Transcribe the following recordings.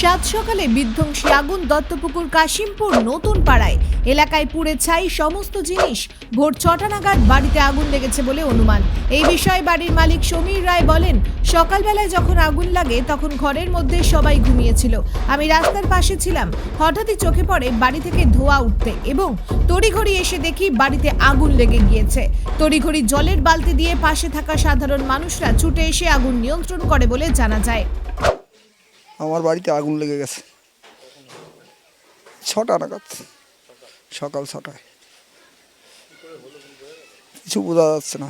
সাত সকালে বিধ্বংসী আগুন দত্তপুকুর কাশিমপুর নতুন পাড়ায়। এলাকায় পুড়ে ছাই সমস্ত জিনিস। ভোর ছটা নাগাদ বাড়িতে আগুন লেগেছে বলে অনুমান। এই বিষয়ে বাড়ির মালিক সমীর রায় বলেন, সকালবেলায় যখন আগুন লাগে তখন ঘরের মধ্যে সবাই ঘুমিয়েছিল। আমি রাস্তার পাশে ছিলাম। হঠাৎই চোখে পড়ে বাড়ি থেকে ধোয়া উঠতে এবং তড়িঘড়ি এসে দেখি বাড়িতে আগুন লেগে গিয়েছে। তড়িঘড়ি জলের বালতি দিয়ে পাশে থাকা সাধারণ মানুষরা ছুটে এসে আগুন নিয়ন্ত্রণ করে বলে জানা যায়। আমার বাড়িতে আগুন লেগে গেছে। ছটা নাগাদ। সকাল ছটায়। কিছু বোঝা যাচ্ছে না।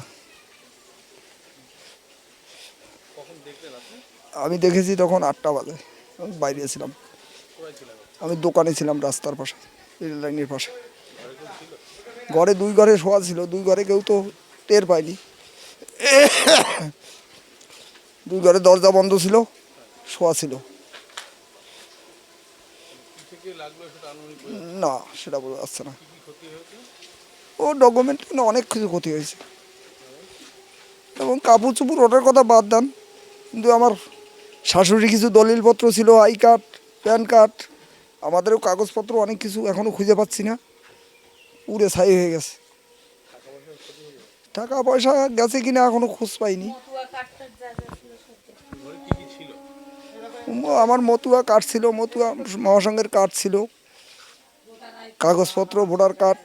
আমি দেখেছি তখন আটটা বাজে। বাইরে ছিলাম। আমি দোকানে ছিলাম রাস্তার পাশে, রেল লাইনের পাশে। ঘরে দুই ঘরে শোয়া ছিল, দুই ঘরে কেউ তো টের পায়নি। দুই ঘরে দরজা বন্ধ ছিল, শোয়া ছিল। না সেটা বোঝা যাচ্ছে না। ও ডকুমেন্ট অনেক কিছু ক্ষতি হয়েছে। এবং কাপড় চুপুর ওটার কথা বাদ দেন। কিন্তু আমার শাশুড়ি কিছু দলিলপত্র ছিল আই কার্ড প্যান কার্ড আমাদেরও কাগজপত্র অনেক কিছু এখনও খুঁজে পাচ্ছি না। পুরে ছাই হয়ে গেছে। টাকা পয়সা গেছে কিনা এখনও খোঁজ পাইনি। আমার মতুয়া কার্ড ছিল, মতুয়া মহাসংঘের কার্ড ছিল। কাগজপত্র, ভোটার কার্ড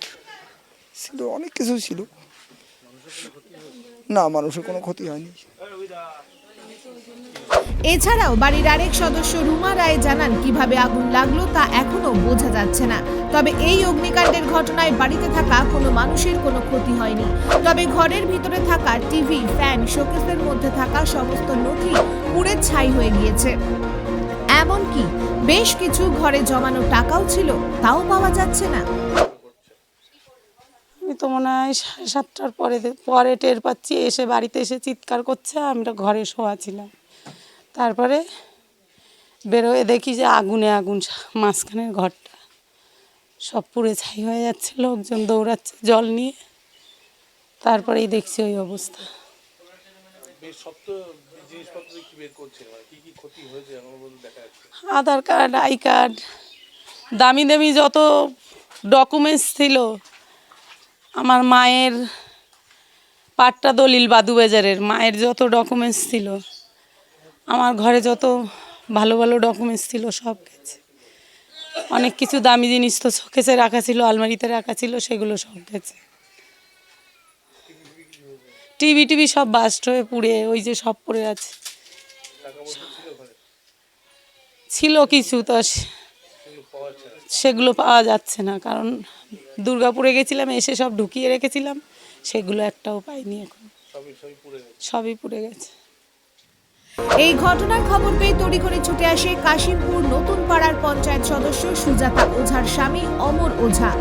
ছিল, অনেক কিছু ছিল। না, মানুষের কোনো ক্ষতি হয়নি। এছাড়াও বাড়ির আরেক সদস্য রুমা রায় জানান, কীভাবে আগুন লাগল তা এখনও বোঝা যাচ্ছে না। তবে এই অগ্নিকাণ্ডের ঘটনায় বাড়িতে থাকা কোনো মানুষের কোনো ক্ষতি হয়নি। তবে ঘরের ভিতরে থাকা টিভি, ফ্যান, শোকেসের মধ্যে থাকা সমস্ত নথি পুড়ে ছাই হয়ে গিয়েছে। এমনকি বেশ কিছু ঘরে জমানো টাকাও ছিল, তাও পাওয়া যাচ্ছে না। আমি তো মনে হয় সাড়ে সাতটার পরে পরে টের পাচ্ছি, এসে বাড়িতে এসে চিৎকার করছে, আমরা ঘরে শোয়া ছিলাম। তারপরে বেরোয় দেখি যে আগুনে আগুন মাঝখানের ঘরটা সব পুড়ে ছাই হয়ে যাচ্ছে লোকজন দৌড়াচ্ছে জল নিয়ে। তারপরেই দেখছি ওই অবস্থা। মানে আধার কার্ড আই কার্ড দামি দামি যত ডকুমেন্টস ছিল আমার মায়ের পাট্টা দলিল বাদুবাজারের মায়ের যত ডকুমেন্টস ছিল আমার ঘরে যত ভালো ভালো ডকুমেন্টস ছিল সব গেছে। অনেক কিছু দামি জিনিস তো শোকেসে রাখা ছিল, আলমারিতে রাখা ছিল, সেগুলো সব গেছে। টিভি টিভি সব বাস্ট হয়ে পুড়ে, ওই যে সব পড়ে আছে। ছিল কিছু, তো সেগুলো পাওয়া যাচ্ছে না, কারণ দুর্গাপুরে গেছিলাম, এসে সব ঢুকিয়ে রেখেছিলাম, সেগুলো একটাও পাইনি এখন। সবই পুড়ে গেছে। এই ঘটনার খবর পেয়ে তড়িঘড়ি ছুটে আসে কাশিমপুর নতুন পাড়ার পঞ্চায়েত সদস্য সুজাতা ওঝার স্বামী অমর ওঝা।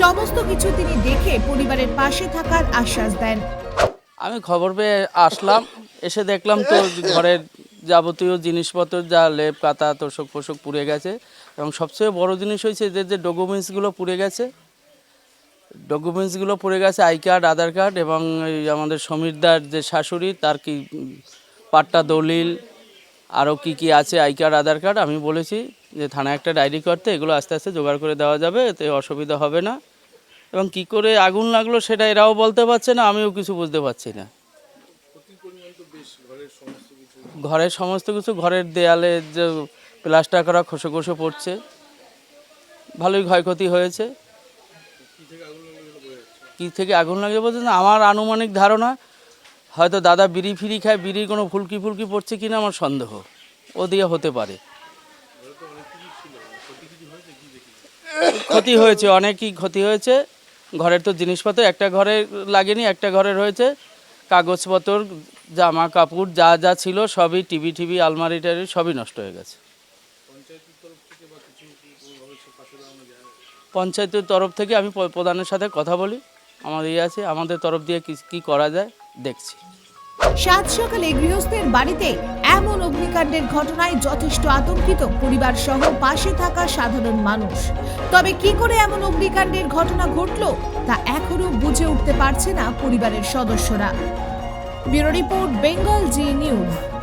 সমস্ত কিছু তিনি দেখে পরিবারের পাশে থাকার আশ্বাস দেন। আমি খবর পেয়ে আসলাম, এসে দেখলাম তো ঘরের যাবতীয় জিনিসপত্র যা লেপ কাতা তোষক ফোষক পুড়ে গেছে এবং সবচেয়ে বড় জিনিস হয়েছে যে যে ডকুমেন্টসগুলো পুড়ে গেছে। ডকুমেন্টসগুলো পুড়ে গেছে আই কার্ড, আধার কার্ড এবং আমাদের সমীরদার যে শাশুড়ি, তার কি পাট্টা দলিল আরও কি কি আছে, আই কার্ড, আধার কার্ড, আমি বলেছি যে থানায় একটা ডায়েরি করতে এগুলো আস্তে আস্তে জোগাড় করে দেওয়া যাবে, এতে অসুবিধা হবে না। এবং কি করে আগুন লাগল সেটা এরাও বলতে পারছে না, আমিও কিছু বুঝতে পারছি না। ঘরের সমস্ত কিছু, ঘরের দেয়ালে যে প্লাস্টার করা, খসে খসে পড়ছে। ভালোই ক্ষয়ক্ষতি হয়েছে। কি থেকে আগুন লাগে বলছে আমার আনুমানিক ধারণা হয়তো দাদা বিড়ি ফিরি খায়, বিড়ির কোনো ফুলকি ফুলকি পড়ছে কিনা আমার সন্দেহ। ও দিয়ে হতে পারে। ক্ষতি হয়েছে, অনেকই ক্ষতি হয়েছে। ঘরের তো জিনিসপত্র, একটা ঘরে লাগেনি, একটা ঘরে রয়েছে। কাগজপত্র, জামা কাপড়, যা যা ছিল সবই টিভি টিভি, আলমারি টারি সবই নষ্ট হয়ে গেছে। পঞ্চায়েতের তরফ থেকে আমি প্রধানের সাথে কথা বলি। আমাদের ইয়ে আছে, আমাদের তরফ দিয়ে কি, কী করা যায়? দেখছি। সাত সকালে গৃহস্থের বাড়িতে এমন অগ্নিকাণ্ডের ঘটনায় যথেষ্ট আতঙ্কিত পরিবার সহ পাশে থাকা সাধারণ মানুষ। তবে কি করে এমন অগ্নিকাণ্ডের ঘটনা ঘটল, তা এখনও বুঝে উঠতে পারছে না পরিবারের সদস্যরা। Bureau report, Bengal Zee news.